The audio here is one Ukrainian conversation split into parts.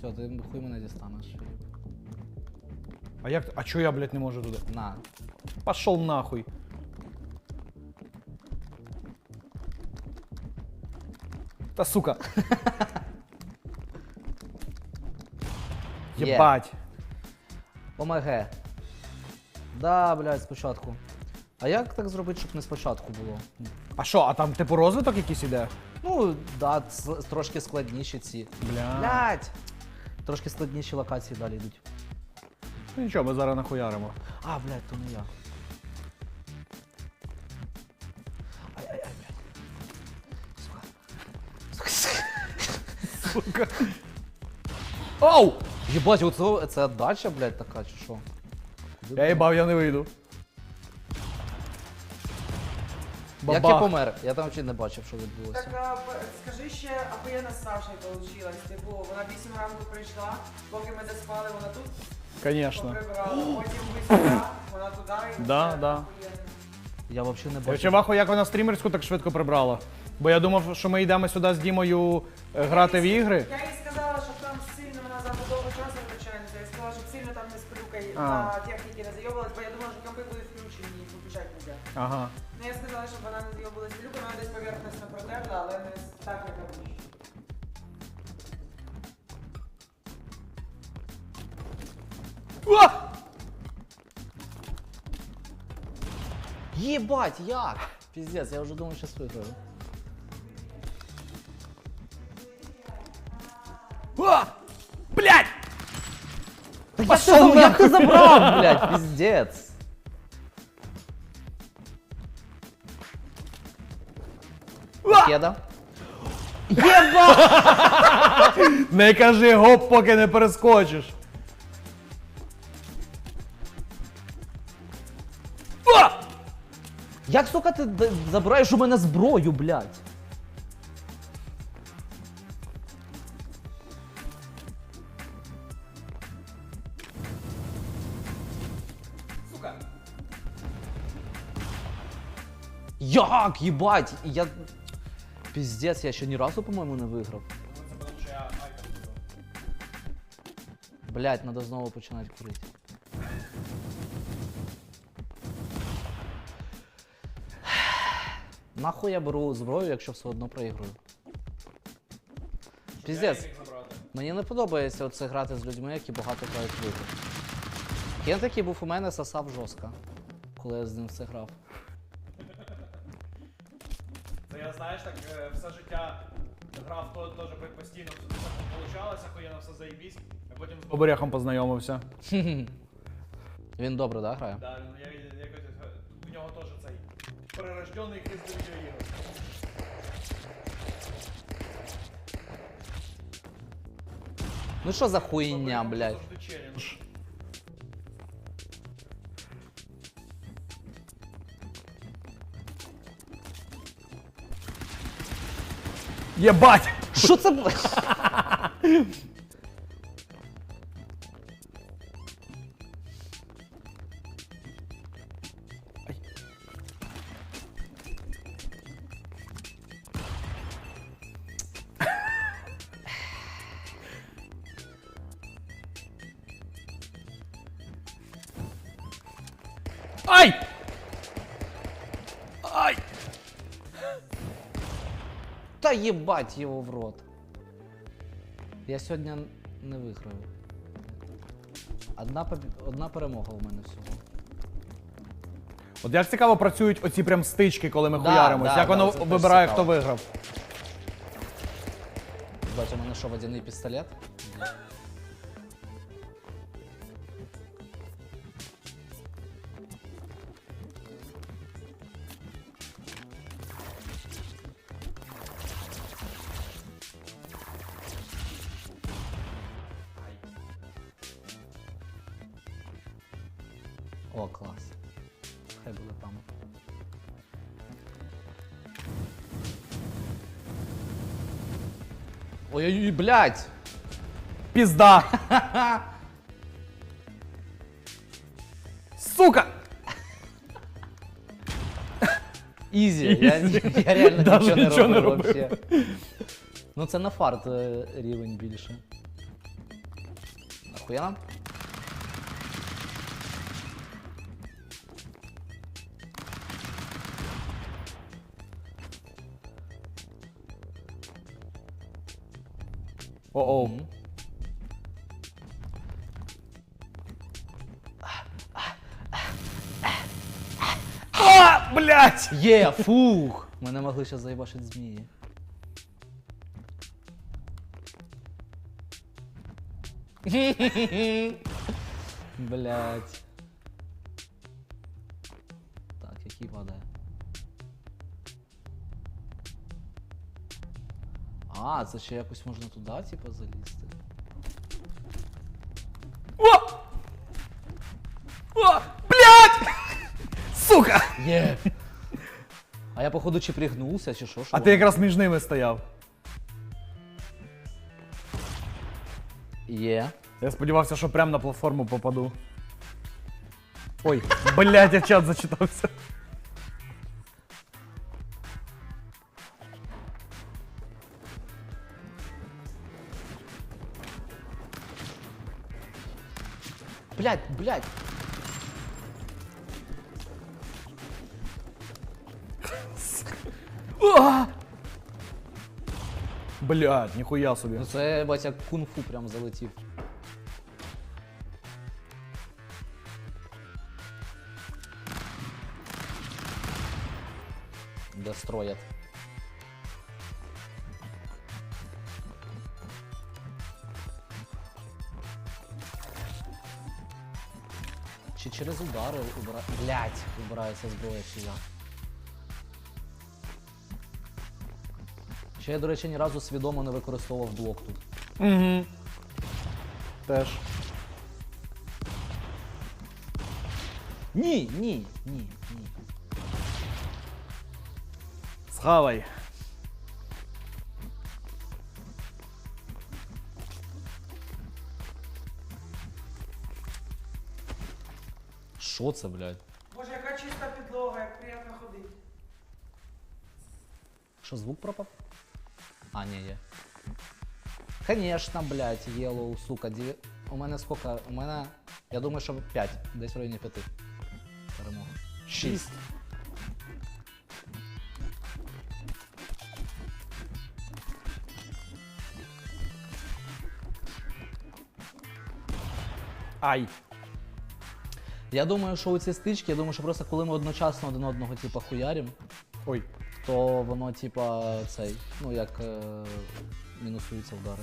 Все, ти хуй мене дістанеш. А як. А чо я, блядь, не можу туди? На. Пошел нахуй. Та сука. Є. Єбать. ОМГ. Да, блядь, спочатку. А як так зробити, щоб не спочатку було? А що, а там типу розвиток якийсь іде? Ну, да, трошки складніші ці. Бля. Блядь! Трошки складніші локації далі йдуть. Ну нічого, ми зараз нахуяримо. А, блядь, то не я. Ай-ай-ай, блядь. Сука. Сука. Сука. Оу! Єбать, оце, це дача, блядь, така, чи що? Я їбав, я не вийду. Як я Бабах. помер? Я там взагалі не бачив, що відбулося. Так а, п- скажи ще, ахуєнна з Сашею получилась. Типу, вона 8 ранку прийшла, поки ми заспали, вона тут Конечно. поприбирала, потім ви сюди, вона туди і Да, все да. ахуєнно. Я взагалі не Я бачив. ваху, як вона стрімерську так швидко прибрала. Бо я думав, що ми йдемо сюди з Дімою е, грати в ігри. Я їй сказала, що там сильно вона за довго часу витрачається. Я сказала, щоб сильно там не з А. на техніки не зайобувалась, бо я думала, що компи будуть включені і виключати не можна. Ага. Так, як обично. А! Єбать, як? Піздець, я вже думав, що виграю. А! Блядь! Так я що, як ти забрав, блядь, піздець. А! Кеда. Єбать! Не кажи гоп, поки не перескочиш. А! Як, сука, ти забираєш у мене зброю, блядь? Сука. Як, їбать? Я... Піздець, я ще ні разу, по-моєму, не виграв. Блять, надо знову починати курити. Нахуй я беру зброю, якщо все одно проігрую. Піздець. Мені не подобається оце грати з людьми, які багато грають в ігри. Кент, який був у мене, сосав жорстко, коли я з ним все грав. Знаєш, так е, все життя грав то теж постійно, все получалося, охуєнно все заєбісь, а потім З оберехом познайомився. Він добре, да, грає? Да, ну, я, я, якось, е, у нього теж цей перерождений хист до відеоігр. Ну що за хуйня, блядь? завжди челендж. Єбать! Що це? Та его в рот. Я сьогодні не виграю. Одна, побі... Одна перемога у мене всього. От як цікаво працюють оці прям стички, коли ми Да, хуяримось. да, як да, воно це теж вибирає, цікаво. хто виграв. Бать, у мене що, водяний пістолет? Блядь! Пізда! Сука! Ізі, я, я реально Даже нічого не нічого не робив робив. вообще. Ну це на фарт е, рівень більше. Охуєнно? О-оу. Мгм. А, блядь! Є, фух! Мене могли ще заїбашити змії. Блять. А, це ще якось можна туди, типу, залізти. О! О! Блядь! Сука! Є! А я, походу, чи пригнувся, чи що? що А ти якраз між ними стояв. Є. Я сподівався, що прямо на платформу попаду. Ой, блядь, я чат зачитався. Блять. Блядь, ніхуя собі. Ну це бать як кунг-фу прям залетів. Дестроят. Через удари убира... Блять, убирається зброя чи? Ще я, до речі, ні разу свідомо не використовував блок тут. Угу. Теж. Ні, ні, ні, ні. Схавай. Що це, блядь? Боже, яка чиста підлога, як приємно ходити. Що, звук пропав? А, ні, є. Конечно, блядь, Yellow, сука. Дів... У мене скільки? У мене. Я думаю, що 5. Десь в районі 5. Перемога. 6. Ай. Я думаю, що у ці стички, я думаю, що просто коли ми одночасно один одного типа хуярім, Ой. то воно, типа, цей, ну як е... мінусуються удари.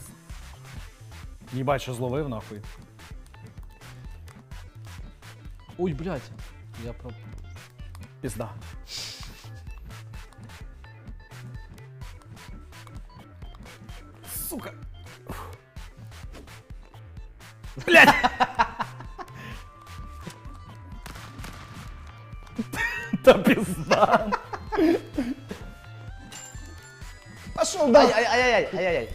Їбать, що зловив нахуй. Ой, блядь. Я про. Пізда. Сука. Блять! Пошел да. Ай-яй-яй, ай-яй-яй.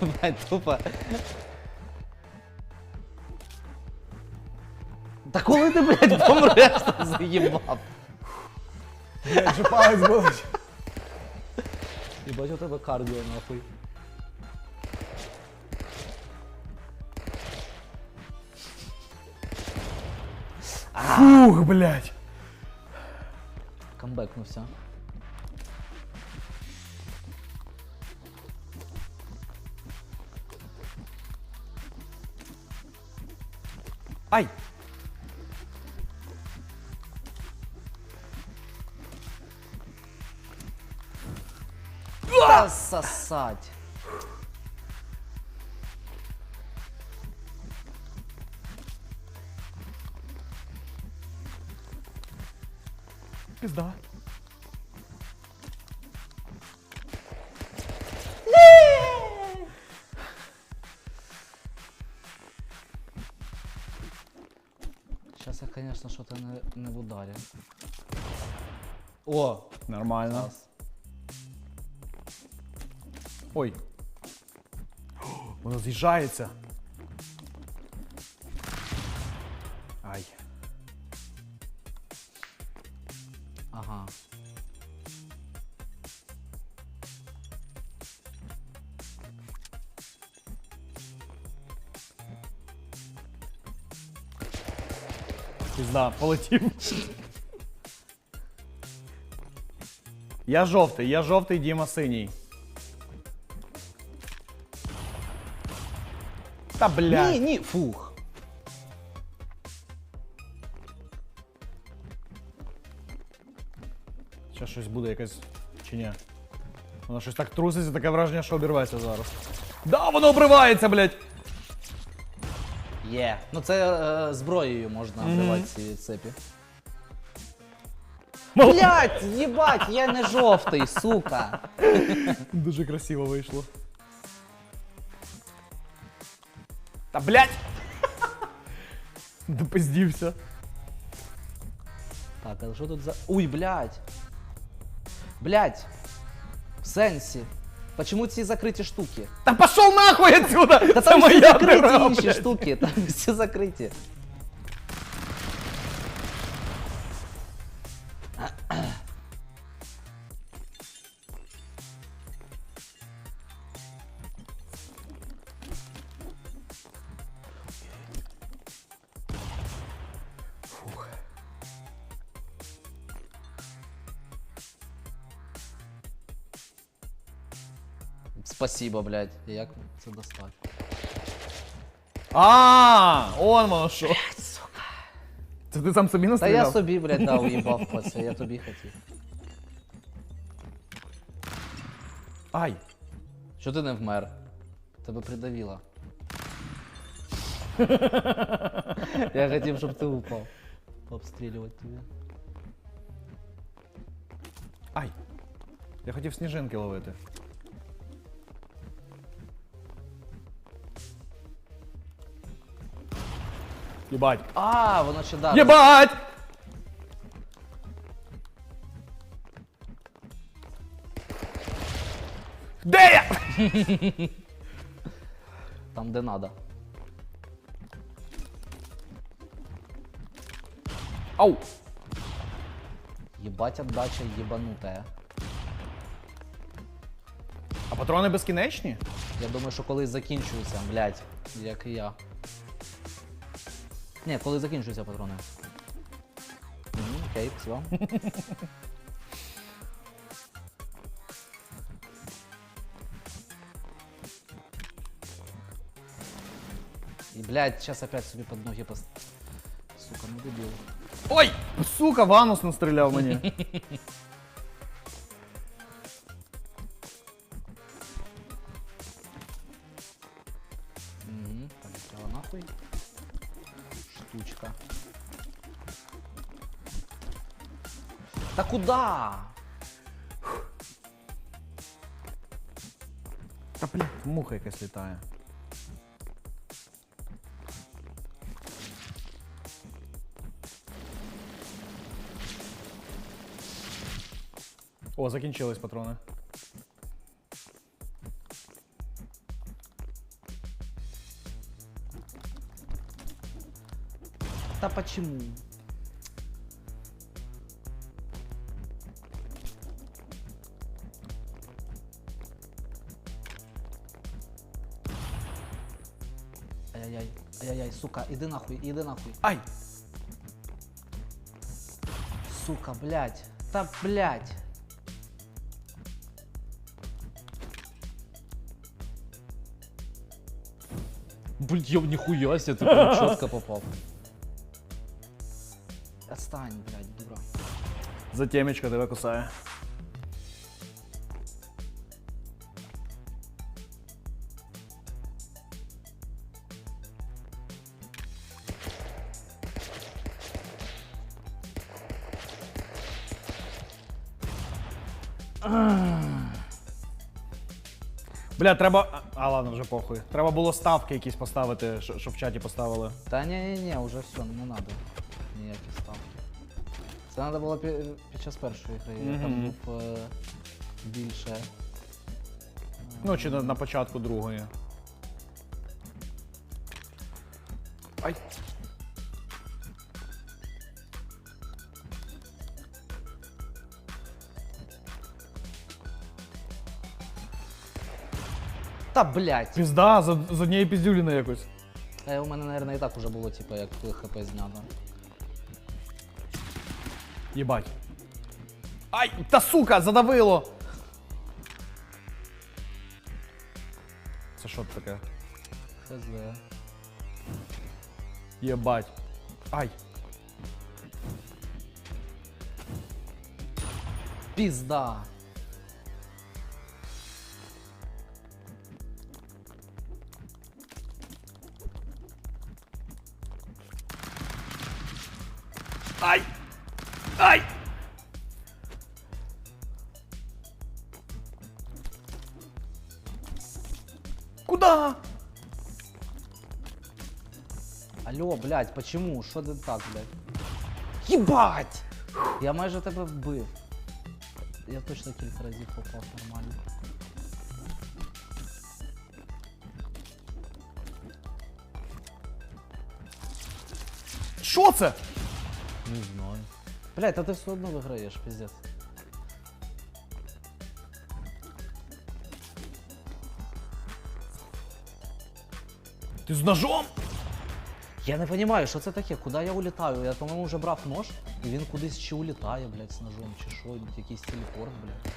Ебать, тупо. Та коли ти, блядь, помреш, ти заїбав. Блять, же палець болить. Єбать, у тебе кардіо, нахуй. Фух, блять. Камбекнувся. Ай! Та сосать. Пізда. Сейчас я, конечно, что-то не, не в ударе. О, Нормально. клас. Ой. О, Воно з'їжджається. Ай. Ага. Пізда, полетів. Я жовтый, я жовтый, Дима синий. Да бля. не ні, фух. Щось буде якесь. Чи ні? Воно щось так труситься, таке враження, що обірветься зараз. Да, воно обривається, блядь! Є. Ну це е, зброєю можна обривати ці цепі. Блять, їбать, я не жовтий, сука. Дуже красиво вийшло. Та блядь! Допиздівся. Так, а що тут за. Уй, блядь. Блядь. В сенсі. Почему ці закриті штуки? Та пошел нахуй отсюда! Та там всі моя закриті інші штуки, там всі закриті. Спасибо, блядь. Як це достати? А, он воно що. Це ти сам собі Та настріляв? я собі, блядь, дав уїбав по це, я тобі хотів. Ай. Що ти не вмер? Тебе придавило. Я хотів, щоб ти упав. Пообстрілювати тебе. Ай. Я хотів сніжинки ловити. Єбать. А, воно ще да. Єбать! Де я? Там, де надо. Ау! Єбать отдача єбанутая. А патрони безкінечні? Я думаю, що колись закінчуються, блядь, як і я. Ні, коли закінчуються патрони. Мгм, Окей, все. І, блядь, сейчас опять собі под ноги пост... Сука, ну дебіл. Ой! Сука, Ванус настріляв мені. Штучка. Да куда? Та блядь, муха якась літає. О, закінчились патрони. Почему? Ай-яй-яй, ай-яй-яй, сука, иди нахуй, иди нахуй. Ай! Сука, блядь. Да, блядь. Блядь, я нихуя себе, ты прям четко попал. Отстань, блядь, дура. За темечко тебе кусає. Бля, треба. А, ладно, вже похуй. Треба було ставки якісь поставити, щоб в чаті поставили. Та не-не-не, уже все, не надо. Це треба було пі- під час першої гри. Я там Мгм. був е, більше. Ну, чи на, на початку другої. Ай. Та блядь! Пізда, з, з однієї піздюліни якось. Е, у мене, мабуть, і так уже було, типу, як хп знято. Єбать. Ай, та сука, задавило. Це що це таке? Хз. Єбать. Ай. Пізда. Ай! Ай! Куда? Алло, блядь, почему? Що ти так, блядь? Єбать! Я майже тебе вбив. Я точно кілька разів попав нормально. Що це? Не знаю. Блядь, та ти все одно виграєш, пиздец. Ти з ножом? Я не розумію, що це таке, куди я улітаю? Я, по-моєму, вже брав нож, і він кудись ще улітає, блядь, з ножом, чи що, якийсь телепорт, блядь.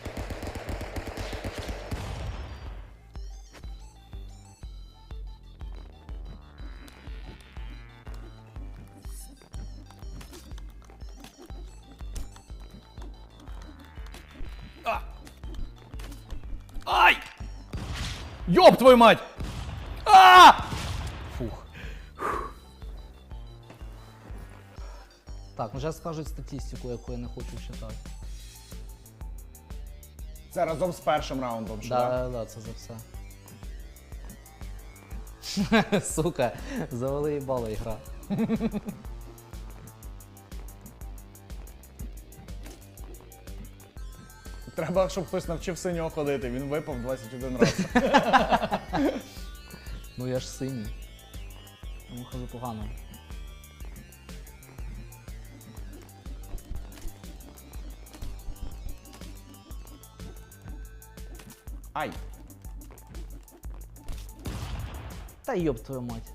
Твою мать! А! Фух. Так, ну зараз скажуть статистику, яку я не хочу читати. Це разом з першим раундом, що Да, да, да, це за все. Сука, завали їбала ігра. Треба, щоб хтось навчив синього ходити. Він випав 21 раз. Ну я ж синій. Тому хожу погано. Ай! Та йоб твою мать.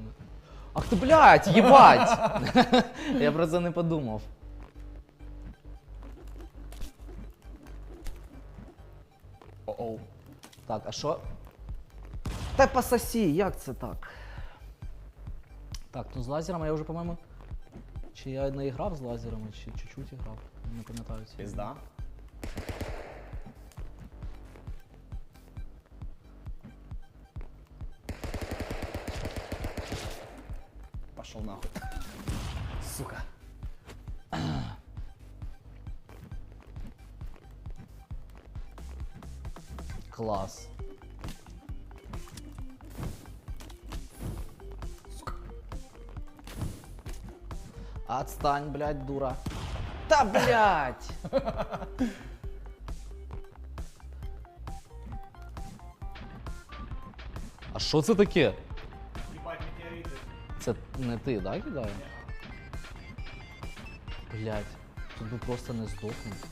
Чи? Ах ти, блядь, їбать! Я про це не подумав. О-оу. Так, а що? Та пососі, як це так? Так, ну з лазерами я вже, по-моєму. Чи я не грав з лазерами, чи чуть-чуть грав. Не пам'ятаю. Пізда. Отстань, блядь, дура. Та блядь! А що це таке? Це не ти, да, кидає? Блядь, тут би просто не здохнув.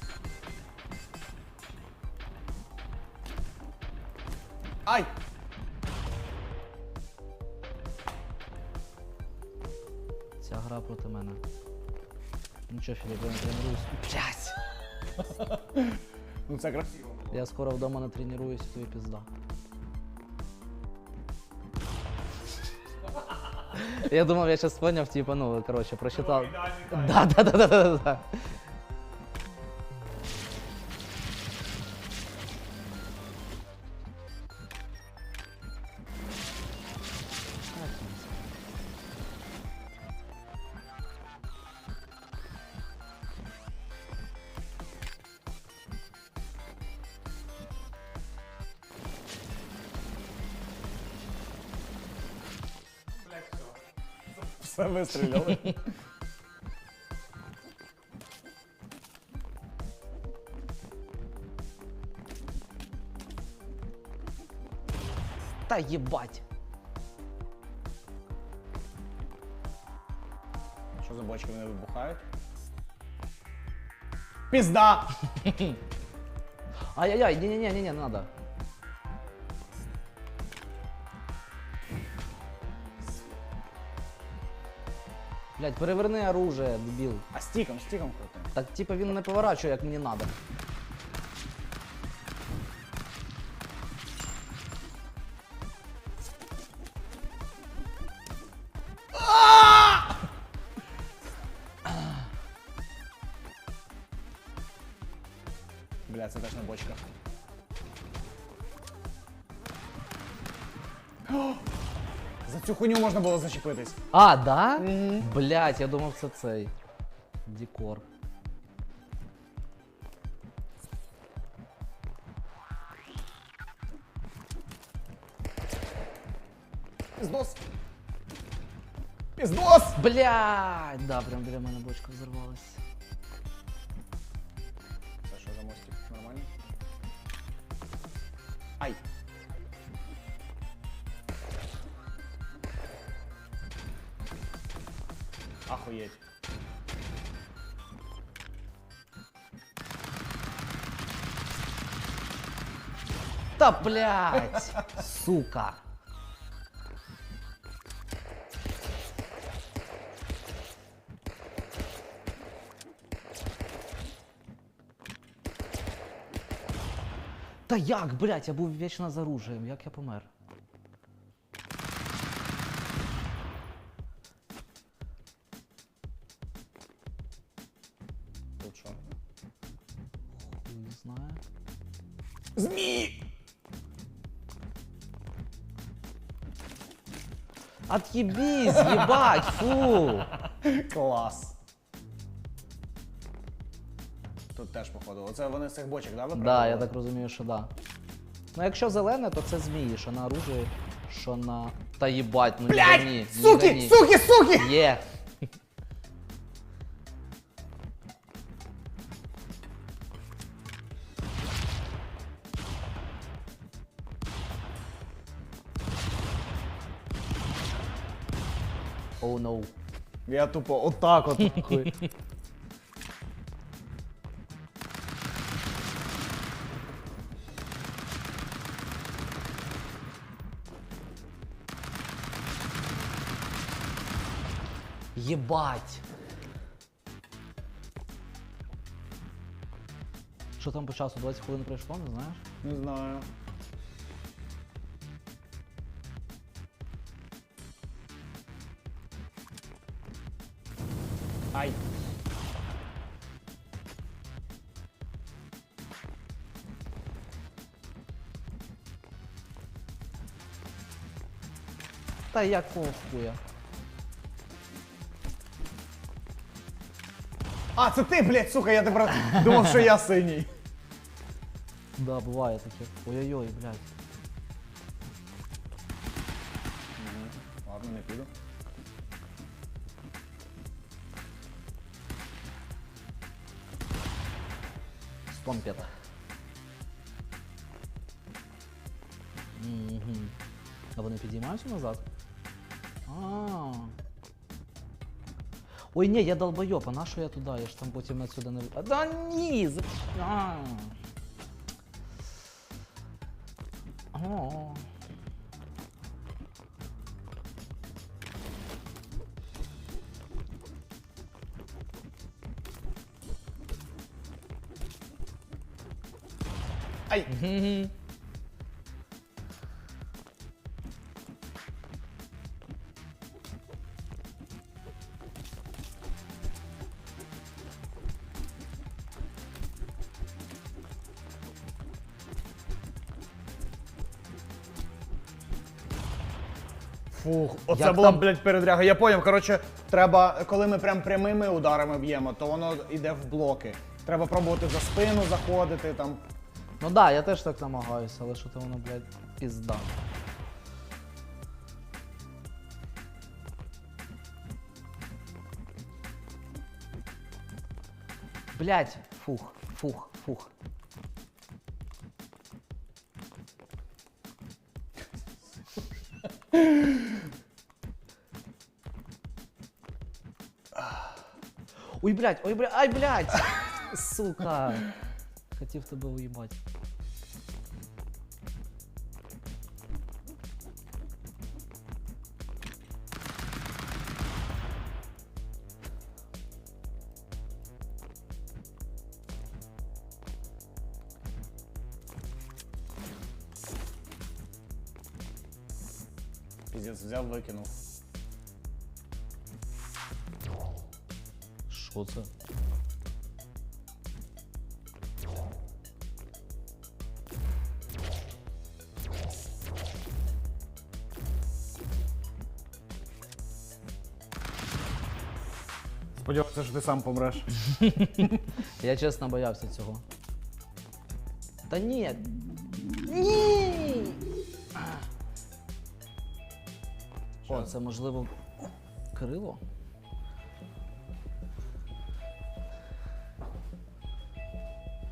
Ай! Ця гра проти мене. Нічого, Філіп, я не тренируюсь. Блядь! Ну це красиво. Я скоро вдома не тренуюсь, і тобі пізда. Я думав, я сейчас поняв, типа, ну, короче, прочитав. Да, да, да, да, да, да. все. Все вистріляли. Та єбать. Що за бочки вони вибухають? Пізда! Ай-яй-яй, ні-ні-ні, ні, не надо. Блять, переверни оружие, дебіл. А стіком, стіком крути. Так типа він не поворачує, як мені надо. цю хуйню можна було зачепитись. А, да? Блять, я думав, це цей. Декор. Піздос! Піздос! Блять! Да, прям біля мене бочка взорвалась. Ахуєть. Та блять! Сука! Та як, блять, я був вічно з оружием, як я помер? Отъебись, ебать, фу! Клас. Тут теж походу. Оце вони з цих бочок, да, Да, випробували? я так розумію, що да. Ну якщо зелене, то це змії, що на оружі, що на. Та їбать, ну не не Суки! Суки! Суки! Є! Я тупо отак от. хуй. Єбать! Що там по часу? 20 хвилин пройшло, не знаєш? Не знаю. Ай. Та якого хуя? А, це ти, блядь, сука, я тепер думав, що я синій. Да, буває таке. Ой-ой-ой, блядь. Мгм. А вони підіймаються назад? А. Ой, ні, я долбойоб, а на що я туди? Я ж там потім отсюда не. А, да ні! за- А. О. Ай! Фух, оце Як була, там? блядь, передряга. Я поняв, коротше, треба, коли ми прям прямими ударами б'ємо, то воно йде в блоки. Треба пробувати за спину заходити, там. Ну да, я теж так намагаюся, але що то воно, блядь, пізда. Блять, фух, фух, фух. Ой, блядь, ой, блядь, ай, блядь! Сука! Хотів тебе уїбати. Піздець, взяв, викинув. Що це? Сподіваюся, що ти сам помреш. Я чесно боявся цього. Та ні. Ні. Це можливо крило?